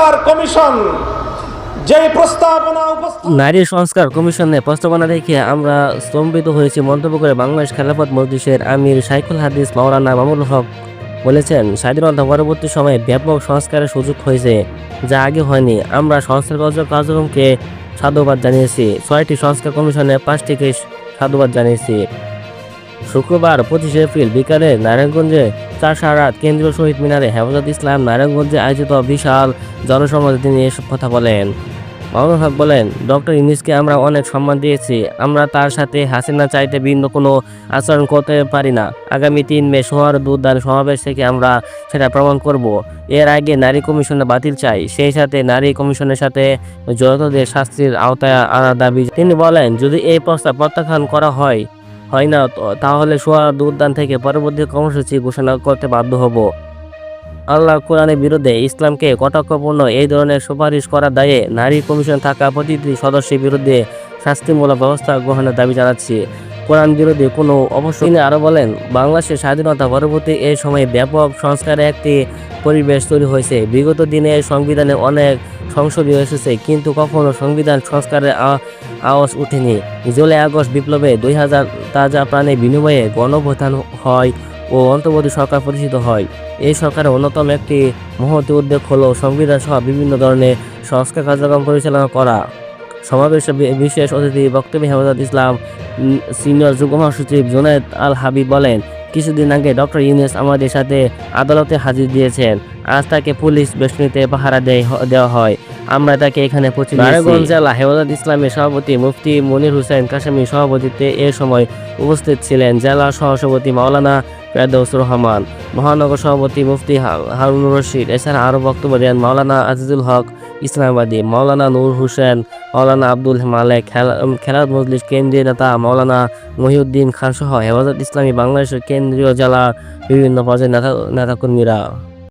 সংস্কার কমিশন। যেই প্রস্তাবনা নারী সংস্কার কমিশনে প্রস্তাবনা রেখে আমরা স্তম্ভিত হয়েছি মন্তব্য করে বাংলাদেশ খেলাফত মজলিসের আমির সাইকুল হাদিস মাওলানা মামুল হক বলেছেন, স্বাধীনতা পরবর্তী সময়ে ব্যাপক সংস্কারের সুযোগ হয়েছে, যা আগে হয়নি। আমরা সংস্কার কার্য- কার্যক্রমকে সাধুবাদ জানিয়েছি। ছয়টি সংস্কার কমিশনে পাঁচটিকে সাধুবাদ জানিয়েছি। শুক্রবার পঁচিশে এপ্রিল বিকালে নারায়ণগঞ্জে চাষারাত কেন্দ্রীয় শহীদ মিনারে হেফাজত ইসলাম নারায়ণগঞ্জে আয়োজিত বিশাল জনসমাজে তিনি এসব কথা বলেন। মামুন হক বলেন, ডক্টর ইউনিসকে আমরা অনেক সম্মান দিয়েছি। আমরা তার সাথে হাসিনা চাইতে ভিন্ন কোনো আচরণ করতে পারি না। আগামী তিন মে সোহার দুদান সমাবেশ থেকে আমরা সেটা প্রমাণ করব। এর আগে নারী কমিশনে বাতিল চাই। সেই সাথে নারী কমিশনের সাথে জড়িতদের শাস্তির আওতায় আনার দাবি তিনি বলেন, যদি এই প্রস্তাব প্রত্যাখ্যান করা হয় হয় না তাহলে সোয়া উদ্যান থেকে পরবর্তী কর্মসূচি ঘোষণা করতে বাধ্য হব। আল্লাহ কোরআনের বিরুদ্ধে ইসলামকে কটাক্ষপূর্ণ এই ধরনের সুপারিশ করার দায়ে নারী কমিশন থাকা প্রতিটি সদস্যের বিরুদ্ধে শাস্তিমূলক ব্যবস্থা গ্রহণের দাবি জানাচ্ছি। কোরআন বিরোধী কোনো অবশ্যই তিনি আরও বলেন, বাংলাদেশের স্বাধীনতা পরবর্তী এই সময়ে ব্যাপক সংস্কারের একটি পরিবেশ তৈরি হয়েছে। বিগত দিনে সংবিধানে অনেক সংশোধনী এসেছে, কিন্তু কখনো সংবিধান সংস্কারের আওয়াজ উঠেনি জুলাই আগস্ট বিপ্লবে দুই হাজার তাজা প্রাণের বিনিময়ে গণপ্রধান হয় ও অন্তর্বর্তী সরকার প্রতিষ্ঠিত হয়। এই সরকারের অন্যতম একটি মহতি উদ্যোগ হল সংবিধান সহ বিভিন্ন ধরনের সংস্কার কার্যক্রম পরিচালনা করা। সমাবেশে বিশেষ অতিথি বক্তব্য হেফাজত ইসলাম সিনিয়র যুগ্ম মহাসচিব জুনায়দ আল হাবিব বলেন, কিছুদিন আগে ডক্টর ইউনেস আমাদের সাথে আদালতে হাজির দিয়েছেন। আজ তাকে পুলিশ বেষ্টনীতে পাহারা দেওয়া হয়। আমরা তাকে এখানে নারায়ণগঞ্জ জেলা হেফাজত ইসলামের সভাপতি মুফতি মনির হুসেন কাশামি সভাপতিত্বে এ সময় উপস্থিত ছিলেন। জেলা সহসভাপতি মাওলানা ফেরদৌস রহমান মহানগর সভাপতি মুফতি হারুন রশিদ এছাড়া আরও বক্তব্য দেন মাওলানা আজিজুল হক ইসলামাবাদী মাওলানা নূর হুসেন মাওলানা আব্দুল মালেক খেলা- উম, খেলাত মজলিস কেন্দ্রীয় নেতা মাওলানা মহিউদ্দিন খানসহ হেফাজত ইসলামী বাংলাদেশের কেন্দ্রীয় জেলা বিভিন্ন পর্যায়ের নেতা নেতাকর্মীরা।